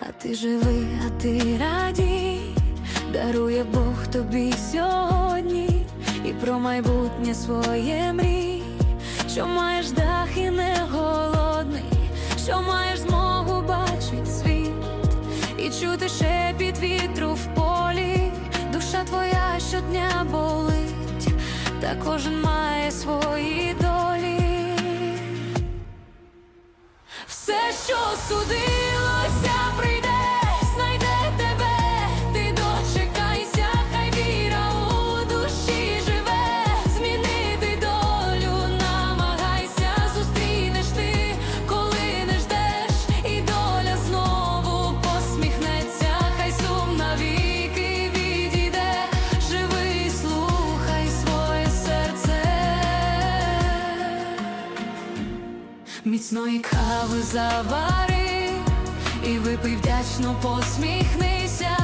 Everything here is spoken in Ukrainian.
А ти живи, а ти радій, дарує Бог тобі сьогодні і про майбутнє своє мрій, що маєш дах і не голодний, що маєш змогу бачить світ і чути шепіт вітру в полі, душа твоя щодня болить, та кожен має свої долі. Все, що судилося, міцної кави завари, і випий вдячно посміхнися.